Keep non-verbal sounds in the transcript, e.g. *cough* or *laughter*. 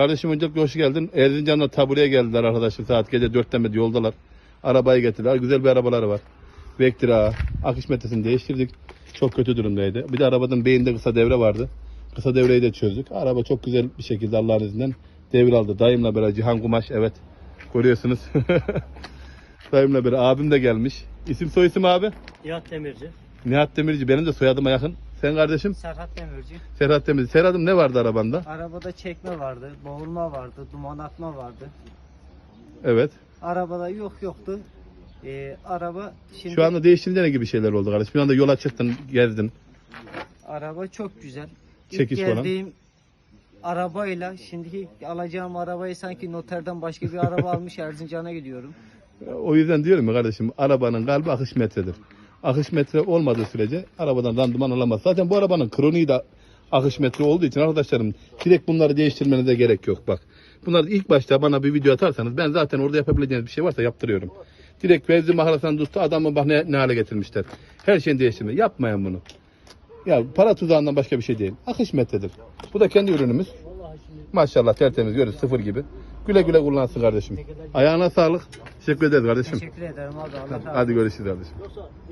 Kardeşim öncelikle hoş geldin. Erzincan'la tabureye geldiler arkadaşlar. Saat gece 4'ten beri yoldalar. Arabayı getirdiler. Güzel bir arabaları var. Vectra, akış metresini değiştirdik. Çok kötü durumdaydı. Bir de arabanın beyinde kısa devre vardı. Kısa devreyi de çözdük. Araba çok güzel bir şekilde Allah'ın izniyle devir aldı. Dayımla beraber Cihan Kumaş evet. Görüyorsunuz. *laughs* Dayımla beraber abim de gelmiş. İsim soy isim abi? Nihat Demirci. Nihat Demirci benim de soyadıma yakın. Sen kardeşim? Serhat Demirci. Serhat Demirci. Serhat'ım ne vardı arabanda? Arabada çekme vardı, boğulma vardı, duman atma vardı. Evet. Arabada yok yoktu. Ee, araba şimdi Şu anda değiştirince ne gibi şeyler oldu kardeşim? Şu anda yola çıktın, gezdin. araba çok güzel. İlk Çekiş falan. geldiğim arabayla şimdiki alacağım arabayı sanki noterden başka bir araba almış *laughs* Erzincan'a gidiyorum. O yüzden diyorum ya kardeşim, arabanın kalbi akış metredir. Akış metre olmadığı sürece arabadan randıman alamaz. Zaten bu arabanın kroniği de akış metre olduğu için arkadaşlarım direkt bunları değiştirmenize gerek yok bak. Bunları ilk başta bana bir video atarsanız ben zaten orada yapabileceğiniz bir şey varsa yaptırıyorum. Direkt benzin makarasından tuttu adamı bak ne, ne hale getirmişler. Her şeyin değiştirme. Yapmayın bunu. Ya para tuzağından başka bir şey değil. Akış metredir. Bu da kendi ürünümüz. Maşallah tertemiz görüyoruz sıfır gibi. Güle güle kullansın kardeşim. Ayağına sağlık. Teşekkür ederiz kardeşim. Teşekkür ederim abi. Allah. Hadi görüşürüz kardeşim.